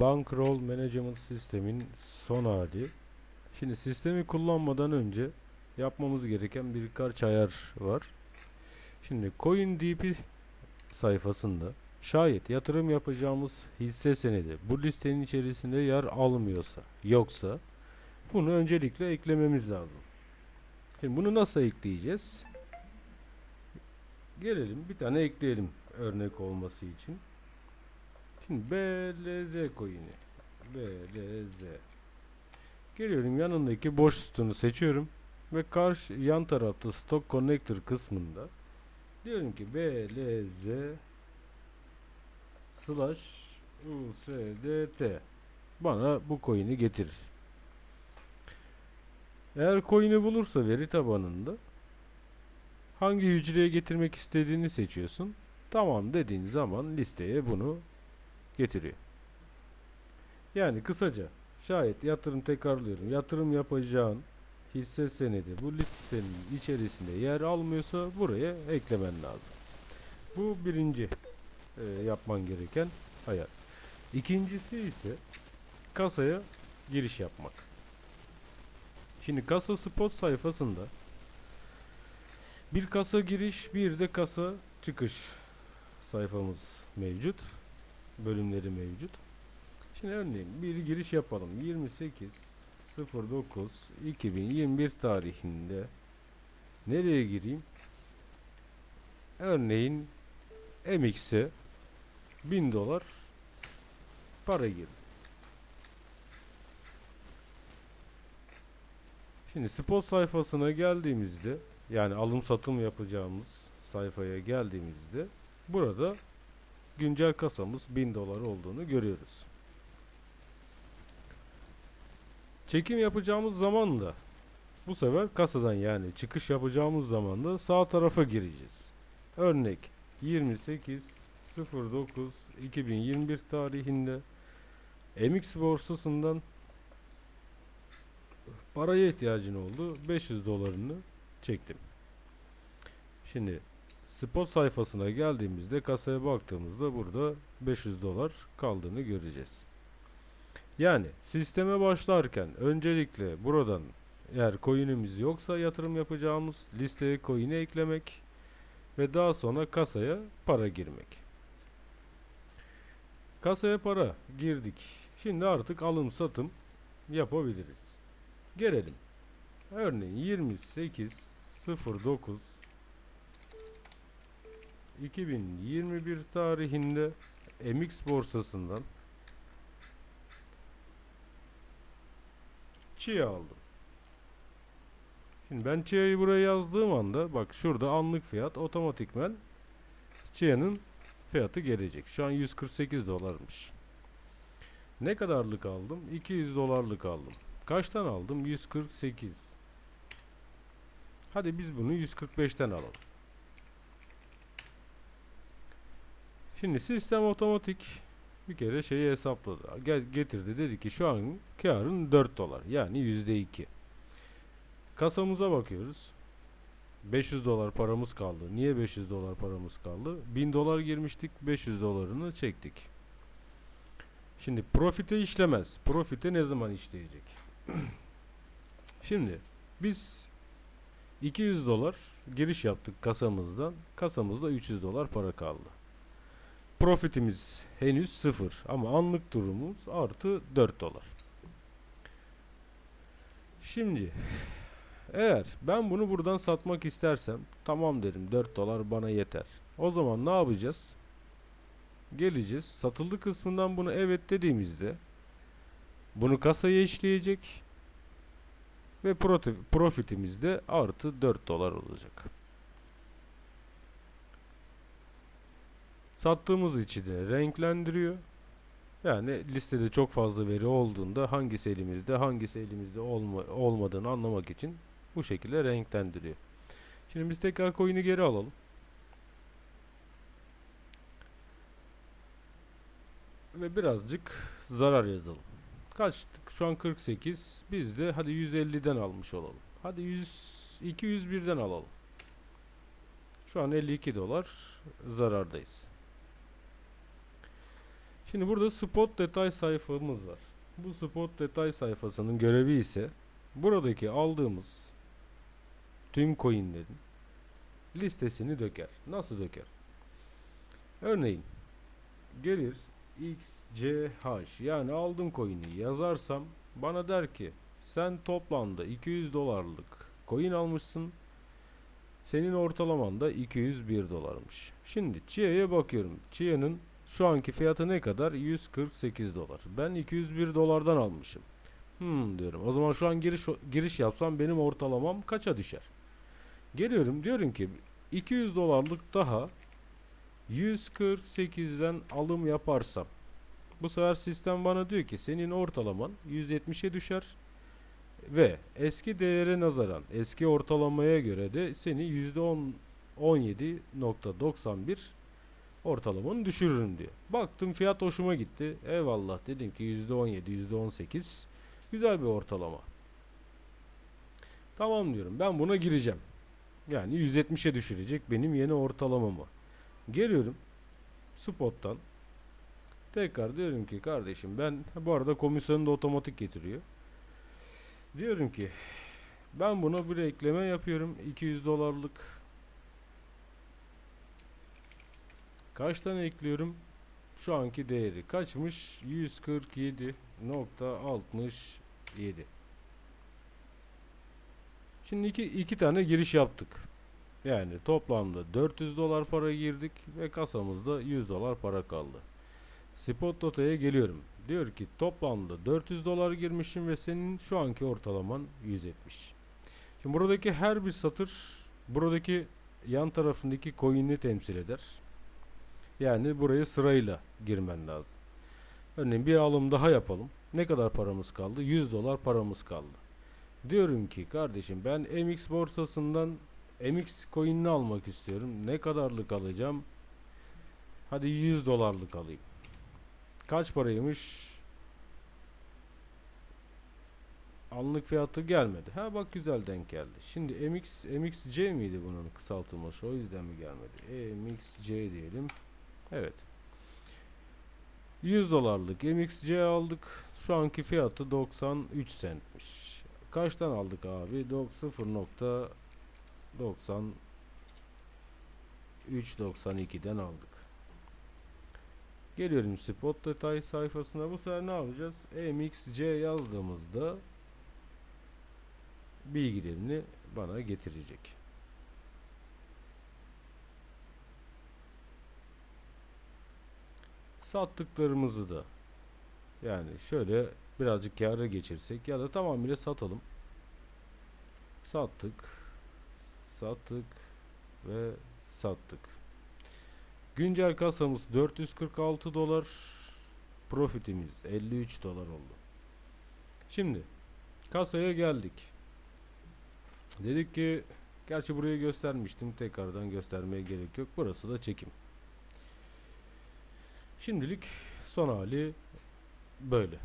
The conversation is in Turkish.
Bankroll Management Sistem'in son hali. Şimdi sistemi kullanmadan önce yapmamız gereken birkaç ayar var. Şimdi CoinDP sayfasında şayet yatırım yapacağımız hisse senedi bu listenin içerisinde yer almıyorsa, yoksa bunu öncelikle eklememiz lazım. Şimdi bunu nasıl ekleyeceğiz? Gelelim bir tane ekleyelim örnek olması için. Şimdi BLZ coin'i. BLZ. Geliyorum yanındaki boş sütunu seçiyorum ve karşı yan tarafta stock connector kısmında diyorum ki BLZ slash USDT bana bu coin'i getirir. Eğer coin'i bulursa veri tabanında hangi hücreye getirmek istediğini seçiyorsun. Tamam dediğin zaman listeye bunu getiriyor. Yani kısaca şayet yatırım tekrarlıyorum. Yatırım yapacağın hisse senedi bu listenin içerisinde yer almıyorsa buraya eklemen lazım. Bu birinci e, yapman gereken ayar. İkincisi ise kasaya giriş yapmak. Şimdi kasa spot sayfasında bir kasa giriş bir de kasa çıkış sayfamız mevcut. Bölümleri mevcut. Şimdi örneğin bir giriş yapalım. 28 09 2021 tarihinde nereye gireyim? Örneğin MX'e 1000 dolar para girdi. Şimdi spot sayfasına geldiğimizde yani alım satım yapacağımız sayfaya geldiğimizde burada güncel kasamız 1000 dolar olduğunu görüyoruz. Çekim yapacağımız zaman da bu sefer kasadan yani çıkış yapacağımız zaman da sağ tarafa gireceğiz. Örnek 28 09 2021 tarihinde MX borsasından paraya ihtiyacın oldu. 500 dolarını çektim. Şimdi spot sayfasına geldiğimizde kasaya baktığımızda burada 500 dolar kaldığını göreceğiz. Yani sisteme başlarken öncelikle buradan eğer coin'imiz yoksa yatırım yapacağımız listeye coin'i eklemek ve daha sonra kasaya para girmek. Kasaya para girdik. Şimdi artık alım satım yapabiliriz. Gelelim. Örneğin 28 09 2021 tarihinde MX borsasından Chia aldım. Şimdi ben Chia'yı buraya yazdığım anda bak şurada anlık fiyat otomatikmen Chia'nın fiyatı gelecek. Şu an 148 dolarmış. Ne kadarlık aldım? 200 dolarlık aldım. Kaçtan aldım? 148. Hadi biz bunu 145'ten alalım. Şimdi sistem otomatik bir kere şeyi hesapladı. Gel, getirdi dedi ki şu an karın 4 dolar yani yüzde iki. Kasamıza bakıyoruz. 500 dolar paramız kaldı. Niye 500 dolar paramız kaldı? 1000 dolar girmiştik 500 dolarını çektik. Şimdi profite işlemez. Profite ne zaman işleyecek? Şimdi biz 200 dolar giriş yaptık kasamızdan. Kasamızda 300 dolar para kaldı. Profitimiz henüz sıfır ama anlık durumumuz artı 4 dolar. Şimdi eğer ben bunu buradan satmak istersem tamam derim 4 dolar bana yeter. O zaman ne yapacağız? Geleceğiz. Satıldı kısmından bunu evet dediğimizde bunu kasaya işleyecek ve proti- profitimiz de artı 4 dolar olacak. Sattığımız içi de renklendiriyor. Yani listede çok fazla veri olduğunda hangisi elimizde hangisi elimizde olma, olmadığını anlamak için bu şekilde renklendiriyor. Şimdi biz tekrar coin'i geri alalım. Ve birazcık zarar yazalım. Kaçtık? Şu an 48. Biz de hadi 150'den almış olalım. Hadi 100 201'den alalım. Şu an 52 dolar zarardayız. Şimdi burada spot detay sayfamız var. Bu spot detay sayfasının görevi ise buradaki aldığımız tüm coinlerin listesini döker. Nasıl döker? Örneğin gelir XCH yani aldım coin'i yazarsam bana der ki sen toplamda 200 dolarlık coin almışsın. Senin ortalaman da 201 dolarmış. Şimdi Chia'ya bakıyorum. Chia'nın şu anki fiyatı ne kadar? 148 dolar. Ben 201 dolardan almışım. Hmm diyorum. O zaman şu an giriş giriş yapsam benim ortalamam kaça düşer? Geliyorum diyorum ki 200 dolarlık daha 148'den alım yaparsam bu sefer sistem bana diyor ki senin ortalaman 170'e düşer ve eski değere nazaran eski ortalamaya göre de seni %10 17.91 ortalamanı düşürürüm diyor. Baktım fiyat hoşuma gitti. Eyvallah dedim ki %17, %18 güzel bir ortalama. Tamam diyorum. Ben buna gireceğim. Yani 170'e düşürecek benim yeni ortalamamı. Geliyorum spot'tan. Tekrar diyorum ki kardeşim ben bu arada komisyonu da otomatik getiriyor. Diyorum ki ben buna bir ekleme yapıyorum 200 dolarlık. Kaç tane ekliyorum? Şu anki değeri kaçmış? 147.67. Şimdi iki, iki tane giriş yaptık. Yani toplamda 400 dolar para girdik ve kasamızda 100 dolar para kaldı. Spot Dota'ya geliyorum. Diyor ki toplamda 400 dolar girmişim ve senin şu anki ortalaman 170. Şimdi buradaki her bir satır buradaki yan tarafındaki coin'i temsil eder. Yani buraya sırayla girmen lazım. Örneğin bir alım daha yapalım. Ne kadar paramız kaldı? 100 dolar paramız kaldı. Diyorum ki kardeşim ben MX borsasından MX coin'ini almak istiyorum. Ne kadarlık alacağım? Hadi 100 dolarlık alayım. Kaç paraymış? Anlık fiyatı gelmedi. Ha bak güzel denk geldi. Şimdi MX MXC miydi bunun kısaltılması? O yüzden mi gelmedi? MXC diyelim. Evet. 100 dolarlık MXC aldık. Şu anki fiyatı 93 centmiş. Kaçtan aldık abi? 0.93.92'den aldık. Geliyorum spot detay sayfasına. Bu sefer ne yapacağız? MXC yazdığımızda bilgilerini bana getirecek. Sattıklarımızı da yani şöyle birazcık kâra geçirsek ya da tamamıyla satalım. Sattık. Sattık ve sattık. Güncel kasamız 446 dolar. Profitimiz 53 dolar oldu. Şimdi kasaya geldik. Dedik ki gerçi burayı göstermiştim. Tekrardan göstermeye gerek yok. Burası da çekim. Şimdilik son hali böyle.